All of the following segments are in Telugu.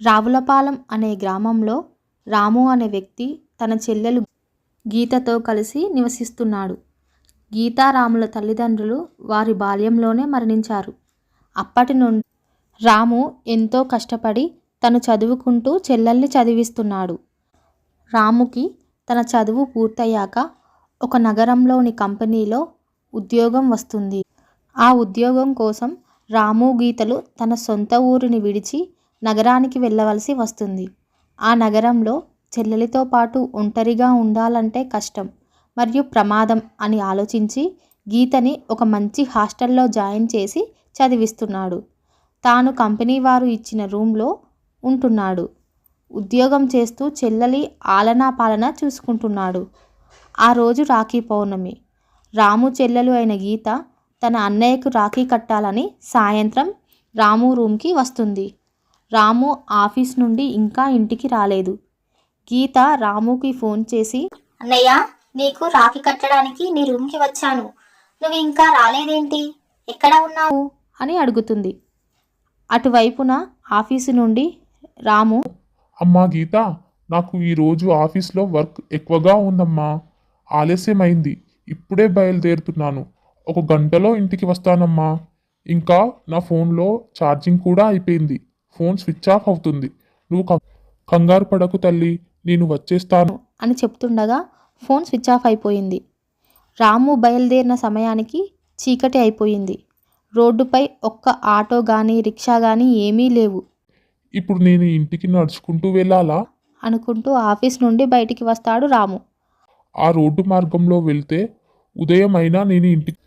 రావులపాలెం అనే గ్రామంలో రాము అనే వ్యక్తి తన చెల్లెలు గీతతో కలిసి నివసిస్తున్నాడు. గీతారాముల తల్లిదండ్రులు వారి బాల్యంలోనే మరణించారు. అప్పటి నుండి రాము ఎంతో కష్టపడి తను చదువుకుంటూ చెల్లెల్ని చదివిస్తున్నాడు. రాముకి తన చదువు పూర్తయ్యాక ఒక నగరంలోని కంపెనీలో ఉద్యోగం వస్తుంది. ఆ ఉద్యోగం కోసం రాము గీతలు తన సొంత ఊరిని విడిచి నగరానికి వెళ్ళవలసి వస్తుంది. ఆ నగరంలో చెల్లెలితో పాటు ఒంటరిగా ఉండాలంటే కష్టం మరియు ప్రమాదం అని ఆలోచించి గీతని ఒక మంచి హాస్టల్లో జాయిన్ చేసి చదివిస్తున్నాడు. తాను కంపెనీ వారు ఇచ్చిన రూమ్లో ఉంటున్నాడు. ఉద్యోగం చేస్తూ చెల్లెలి ఆలనా పాలన చూసుకుంటున్నాడు. ఆ రోజు రాఖీ పౌర్ణమి. రాము చెల్లెలు అయిన గీత తన అన్నయ్యకు రాఖీ కట్టాలని సాయంత్రం రాము రూమ్కి వస్తుంది. రాము ఆఫీస్ నుండి ఇంకా ఇంటికి రాలేదు. గీత రాముకి ఫోన్ చేసి అన్నయ్య నీకు రాఖీ కట్టడానికి నీ రూమ్కి వచ్చాను. నువ్వు ఇంకా రాలేదేంటి? ఎక్కడ ఉన్నావు? అని అడుగుతుంది. అటువైపున ఆఫీసు నుండి రాము అమ్మా గీత నాకు ఈరోజు ఆఫీస్లో వర్క్ ఎక్కువగా ఉందమ్మా. ఆలస్యమైంది. ఇప్పుడే బయలుదేరుతున్నాను. ఒక గంటలో ఇంటికి వస్తానమ్మా. ఇంకా నా ఫోన్లో ఛార్జింగ్ కూడా అయిపోయింది. ఫోన్ స్విచ్ ఆఫ్ అవుతుంది. నువ్వు కంగారు పడకు తల్లి నేను వచ్చేస్తాను. అని చెప్తుండగా ఫోన్ స్విచ్ ఆఫ్ అయిపోయింది. రాము బయలుదేరిన సమయానికి చీకటి అయిపోయింది. రోడ్డుపై ఒక్క ఆటో కానీ రిక్షా కానీ ఏమీ లేవు. ఇప్పుడు నేను ఇంటికి నడుచుకుంటూ వెళ్ళాలా? అనుకుంటూ ఆఫీస్ నుండి బయటికి వస్తాడు రాము. ఆ రోడ్డు మార్గంలో వెళ్తే ఉదయం అయినా నేను ఇంటికి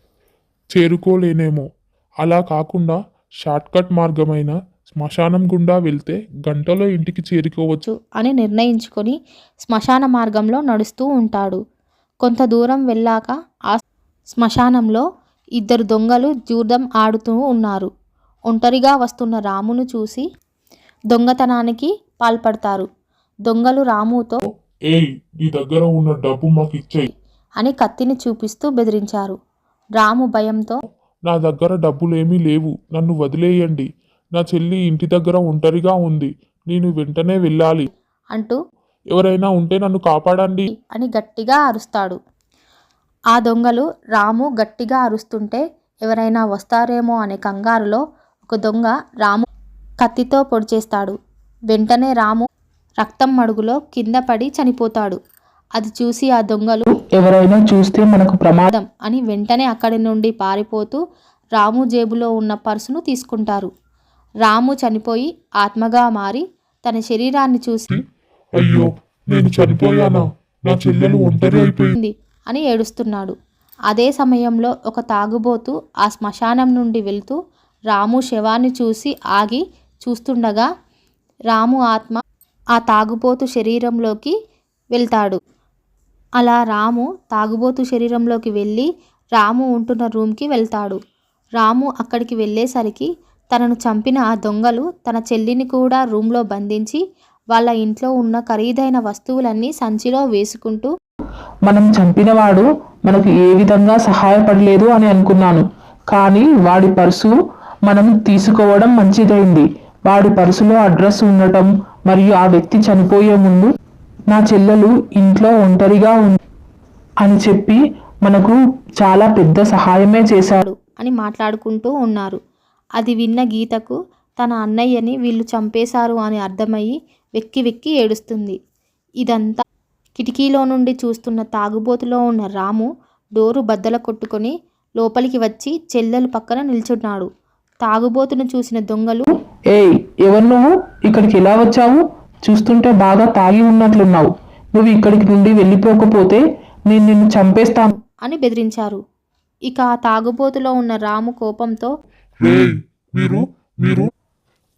చేరుకోలేనేమో. అలా కాకుండా షార్ట్కట్ మార్గమైన శ్మశానం గుండా వెళ్తే గంటలో ఇంటికి చేరుకోవచ్చు అని నిర్ణయించుకొని శ్మశాన మార్గంలో నడుస్తూ ఉంటాడు. కొంత దూరం వెళ్ళాక ఆ శ్మశానంలో ఇద్దరు దొంగలు జూదం ఆడుతూ ఉన్నారు. ఒంటరిగా వస్తున్న రామును చూసి దొంగతనానికి పాల్పడతారు. దొంగలు రాముతో ఏయ్ నీ దగ్గర ఉన్న డబ్బు మాకు ఇచ్చేయి అని కత్తిని చూపిస్తూ బెదిరించారు. రాము భయంతో నా దగ్గర డబ్బులేమీ లేవు నన్ను వదిలేయండి. నా చెల్లి ఇంటి దగ్గర ఒంటరిగా ఉంది. నేను వెంటనే వెళ్ళాలి. అంటూ ఎవరైనా ఉంటే నన్ను కాపాడండి. అని గట్టిగా అరుస్తాడు. ఆ దొంగలు రాము గట్టిగా అరుస్తుంటే ఎవరైనా వస్తారేమో అనే కంగారులో ఒక దొంగ రాము కత్తితో పొడిచేస్తాడు వెంటనే రాము రక్తం మడుగులో కింద పడి చనిపోతాడు. అది చూసి ఆ దొంగలు ఎవరైనా చూస్తే మనకు ప్రమాదం ప్రమాదం అని వెంటనే అక్కడి నుండి పారిపోతూ రాము జేబులో ఉన్న పర్సును తీసుకుంటారు. రాము చనిపోయి ఆత్మగా మారి తన శరీరాన్ని చూసి అయ్యో నేను చనిపోయానా? నా చెల్లెలు ఒంటరి అయిపోయింది. అని ఏడుస్తున్నాడు. అదే సమయంలో ఒక తాగుబోతు ఆ శ్మశానం నుండి వెళ్తూ రాము శవాన్ని చూసి ఆగి చూస్తుండగా రాము ఆత్మ ఆ తాగుబోతు శరీరంలోకి వెళ్తాడు. అలా రాము తాగుబోతు శరీరంలోకి వెళ్ళి రాము ఉంటున్న రూమ్కి వెళ్తాడు. రాము అక్కడికి వెళ్ళేసరికి తనను చంపిన ఆ దొంగలు తన చెల్లిని కూడా రూమ్లో బంధించి వాళ్ళ ఇంట్లో ఉన్న ఖరీదైన వస్తువులన్నీ సంచిలో వేసుకుంటూ మనం చంపినవాడు మనకు ఏ విధంగా సహాయపడలేదు అని అనుకున్నాను. కానీ వాడి పర్సు మనం తీసుకోవడం మంచిదైంది. వాడి పర్సులో అడ్రస్ ఉండటం మరియు ఆ వ్యక్తి చనిపోయే ముందు నా చెల్లెలు ఇంట్లో ఒంటరిగా ఉంది అని చెప్పి మనకు చాలా పెద్ద సహాయమే చేశాడు అని మాట్లాడుకుంటూ ఉన్నారు. అది విన్న గీతకు తన అన్నయ్యని వీళ్ళు చంపేశారు అని అర్థమయ్యి వెక్కి వెక్కి ఏడుస్తుంది. ఇదంతా కిటికీలో నుండి చూస్తున్న తాగుబోతులో ఉన్న రాము డోరు బద్దల కొట్టుకొని లోపలికి వచ్చి చెల్లెలు పక్కన నిల్చున్నాడు. తాగుబోతును చూసిన దొంగలు ఏయ్ ఎవరు నువ్వు? ఇక్కడికి ఎలా వచ్చావు? చూస్తుంటే బాగా తాగి ఉన్నట్లున్నావు. నువ్వు ఇక్కడికి నుండి వెళ్ళిపోకపోతే నేను నిన్ను చంపేస్తాను. అని బెదిరించారు. ఇక ఆ తాగుబోతులో ఉన్న రాము కోపంతో మీరు మీరు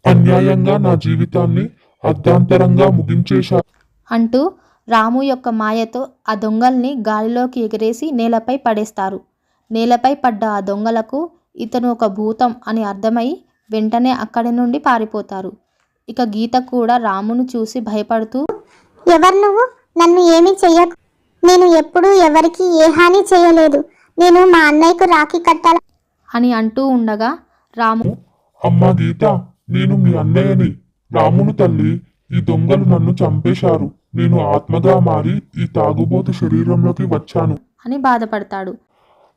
అన్యాయంగా నా జీవితాన్ని అర్ధాంతరంగా ముగించేశారు. అంటూ రాము యొక్క మాయతో ఆ దొంగల్ని గాలిలోకి ఎగరేసి నేలపై పడేస్తారు. నేలపై పడ్డ ఆ దొంగలకు ఇతను ఒక భూతం అని అర్థమై వెంటనే అక్కడి నుండి పారిపోతారు. ఇక గీత కూడా రామును చూసి భయపడుతూ ఎవరు నువ్వు? నన్ను ఏమీ చెయ్యకు. నేను ఎప్పుడూ ఎవరికి ఏ హాని చేయలేదు. నేను మా అన్నయ్యకు రాఖీ కట్టాల అని అంటూ ఉండగా రాము అమ్మా గీత నేను మీ అన్నయ్యని. రామును తల్లి ఈ దొంగలు నన్ను చంపేశారు. నేను ఆత్మగా మారి ఈ తాగుబోతు శరీరంలోకి వచ్చాను. అని బాధపడతాడు.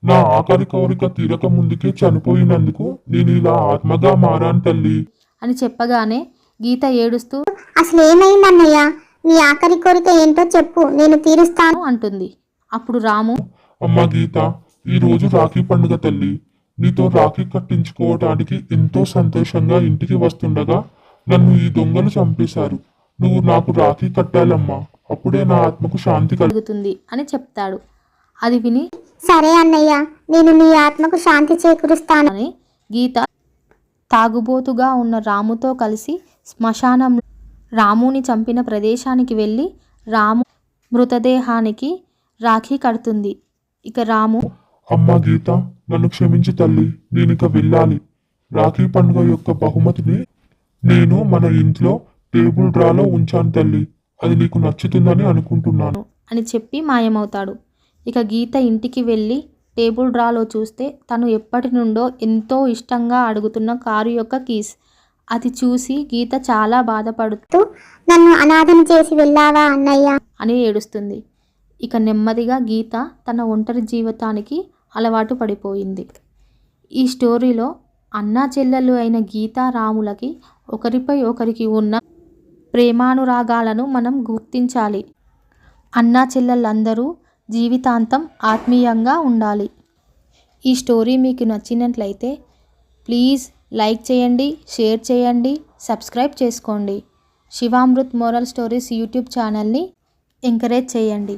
నా ఆఖరి కోరిక తీరక ముందుకే చనిపోయినందుకు నేను ఇలా ఆత్మగా మారాను తల్లి. అని చెప్పగానే గీత ఏడుస్తూ అసలు ఏమైంది అన్నయ్య? నీ ఆఖరి కోరిక ఏంటో చెప్పు నేను తీరుస్తాను. అంటుంది. అప్పుడు రాము అమ్మ గీత ఈ రోజు రాఖీ పండుగ తల్లి. నీతో రాఖీ కట్టించుకోవటానికి ఎంతో సంతోషంగా ఇంటికి వస్తుండగా నన్ను ఈ దొంగలు చంపేశారు. నువ్వు నాకు రాఖీ కట్టాలమ్మా. అప్పుడే నా ఆత్మకు శాంతి కలుగు కలుగుతుంది అని చెప్తాడు. అది విని సరే అన్నయ్య నేను నీ ఆత్మకు శాంతి చేకూరుస్తాను. అని గీత తాగుబోతుగా ఉన్న రాముతో కలిసి శ్మశానంలో రాముని చంపిన ప్రదేశానికి వెళ్ళి రాము మృతదేహానికి రాఖీ కడుతుంది. ఇక రాము అమ్మ గీత నన్ను క్షమించి తల్లి నేనిక వెళ్ళాలి. రాఖీ పండుగ యొక్క బహుమతిని నేను మన ఇంట్లో టేబుల్ డ్రాలో ఉంచాను తల్లి. అది నీకు నచ్చుతుందని అనుకుంటున్నాను. అని చెప్పి మాయమవుతాడు. ఇక గీత ఇంటికి వెళ్ళి టేబుల్ డ్రాలో చూస్తే తను ఎప్పటి నుండో ఎంతో ఇష్టంగా అడుగుతున్న కారు యొక్క కీస్. అది చూసి గీత చాలా బాధపడుతూ నన్ను అనాథం చేసి వెళ్ళావా అన్నయ్య? అని ఏడుస్తుంది. ఇక నెమ్మదిగా గీత తన ఒంటరి జీవితానికి అలవాటు పడిపోయింది. ఈ స్టోరీలో అన్నా చెల్లెలు అయిన గీతా రాములకి ఒకరిపై ఒకరికి ఉన్న ప్రేమానురాగాలను మనం గుర్తించాలి. అన్నా చెల్లెళ్ళందరూ జీవితాంతం ఆత్మీయంగా ఉండాలి. ఈ స్టోరీ మీకు నచ్చినట్లయితే ప్లీజ్ లైక్ చేయండి షేర్ చేయండి సబ్స్క్రైబ్ చేసుకోండి. శివామృత్ మోరల్ స్టోరీస్ యూట్యూబ్ ఛానల్ని ఎంకరేజ్ చేయండి.